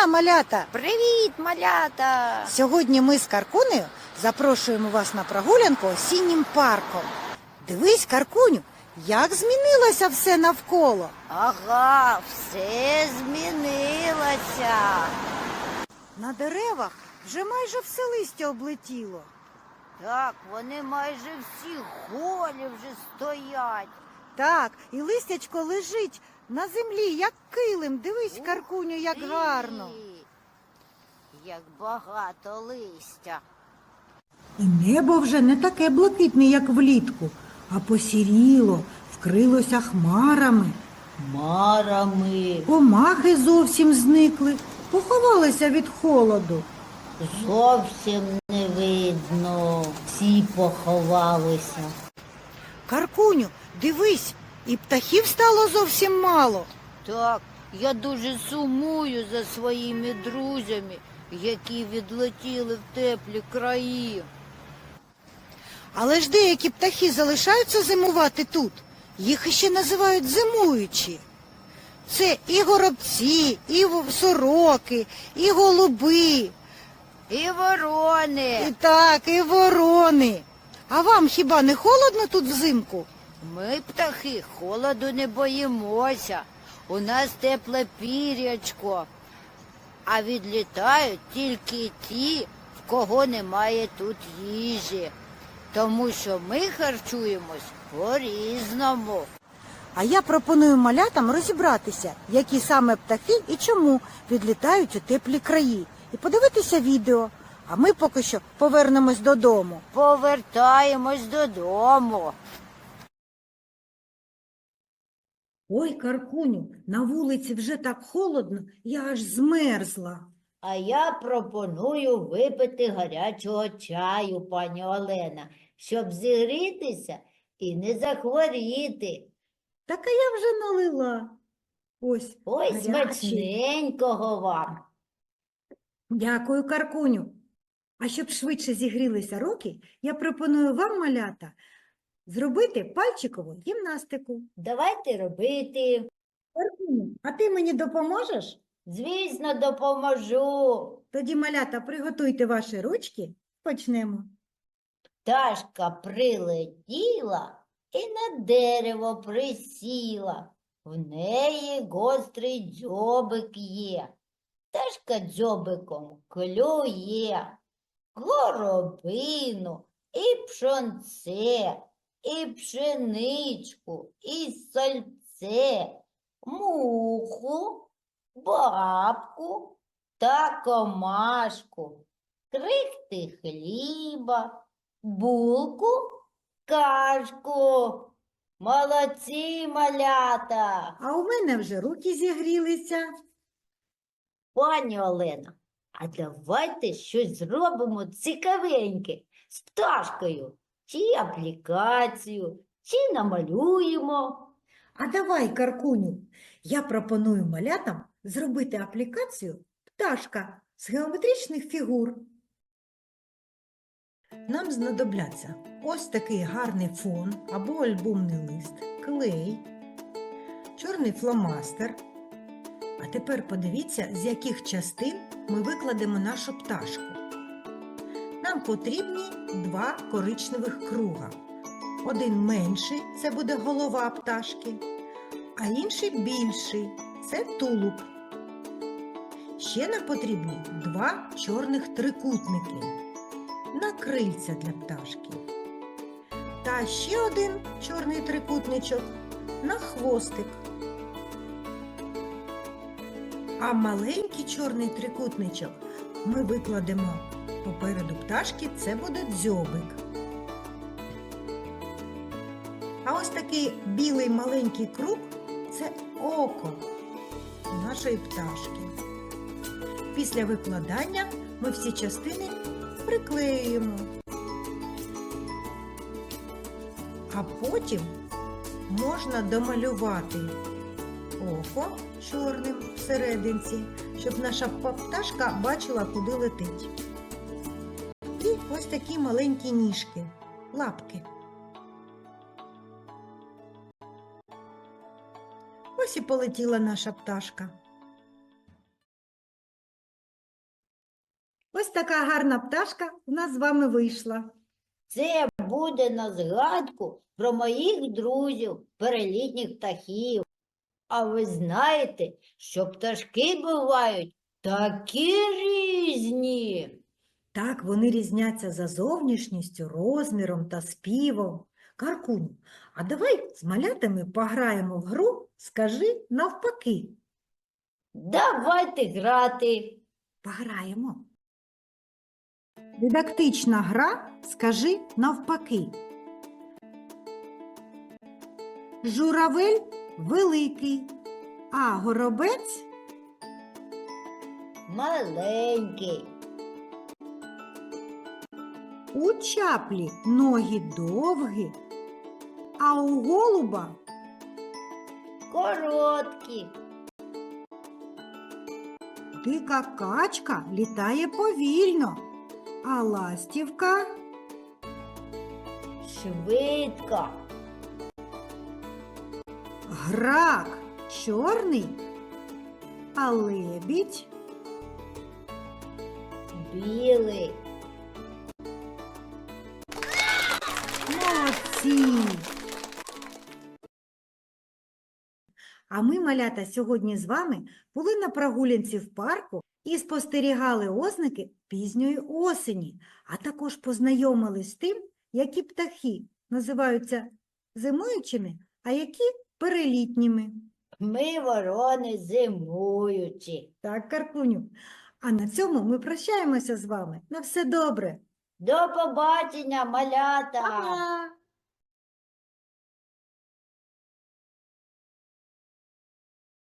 дня, малята! Привіт, малята! Сьогодні ми з Каркунею запрошуємо вас на прогулянку осіннім парком. Дивись, Каркуню, як змінилося все навколо. Ага, все змінилося. На деревах вже майже все листя облетіло. Так, вони майже всі голі вже стоять. Так, і листячко лежить на землі, як килим. Дивись, Каркуню, як Ти, гарно. Як багато листя. І небо вже не таке блакитне, як влітку, а посіріло, вкрилося хмарами. Марами. Комахи зовсім зникли, поховалися від холоду. Зовсім не видно. Всі поховалися. Каркуню, дивись, і птахів стало зовсім мало. Так, я дуже сумую за своїми друзями, які відлетіли в теплі краї. Але ж деякі птахи залишаються зимувати тут. Їх іще називають зимуючі. Це і горобці, і сороки, і голуби, І ворони. і так, і ворони. А вам хіба не холодно тут взимку? Ми, птахи, холоду не боїмося. У нас тепле пірячко. А відлітають тільки ті, в кого немає тут їжі. Тому що ми харчуємось по-різному. А я пропоную малятам розібратися, які саме птахи і чому відлітають у теплі краї, і подивитися відео. А ми поки що повернемось додому. Повертаємось додому. Ой, Каркуню, на вулиці вже так холодно, я аж змерзла. А я пропоную випити гарячого чаю, пані Олена, щоб зігрітися і не захворіти. Так а я вже налила. Ось. Ой, Гарячий. смачненького вам. Дякую, Каркуню. А щоб швидше зігрілися руки, я пропоную вам, малята, зробити пальчикову гімнастику. Давайте робити. А ти мені допоможеш? Звісно, допоможу. Тоді, малята, приготуйте ваші ручки, почнемо. Пташка прилетіла і на дерево присіла. В неї гострий дзьобик є. Пташка дзьобиком клює. Горобину і пшонце, і пшеничку, і сальце, муху, бабку та комашку, крихти хліба, булку, кашку. Молодці, малята! А у мене вже руки зігрілися. Пані Олена, а давайте щось зробимо цікавеньке з пташкою. Чи аплікацію, чи намалюємо. А давай, Каркуню, я пропоную малятам зробити аплікацію «Пташка» з геометричних фігур. Нам знадобляться ось такий гарний фон або альбомний лист, клей, чорний фломастер. А тепер подивіться, з яких частин ми викладемо нашу пташку. Нам потрібні два коричневих круга. Один менший це буде голова пташки, а інший більший це тулуб. Ще нам потрібні два чорних трикутники на крильця для пташки. Та ще один чорний трикутничок на хвостик. А маленький чорний трикутничок ми викладемо попереду пташки, це буде дзьобик. А ось такий білий маленький круг це око нашої пташки. Після викладання ми всі частини приклеюємо. А потім можна домалювати око чорним всерединці, щоб наша пташка бачила, куди летить. Ось такі маленькі ніжки, лапки. Ось і полетіла наша пташка. Ось така гарна пташка у нас з вами вийшла. Це буде на згадку про моїх друзів, перелітніх птахів. А ви знаєте, що пташки бувають такі різні. Так, вони різняться за зовнішністю, розміром та співом. Каркуню, а давай з малятами пограємо в гру «Скажи навпаки». Давайте грати. Пограємо. Дидактична гра «Скажи навпаки». Журавель великий, а горобець Маленький, у чаплі ноги довгі, а у голуба короткий, дика качка літає повільно, а ластівка швидко, грак чорний, а лебідь білий. Молодці! А ми, малята, сьогодні з вами були на прогулянці в парку і спостерігали ознаки пізньої осені, а також познайомились з тим, які птахи називаються зимуючими, а які перелітніми. Ми ворони зимуючі. Так, Карпуню. А на цьому ми прощаємося з вами. На все добре. До побачення, малята! Па-па!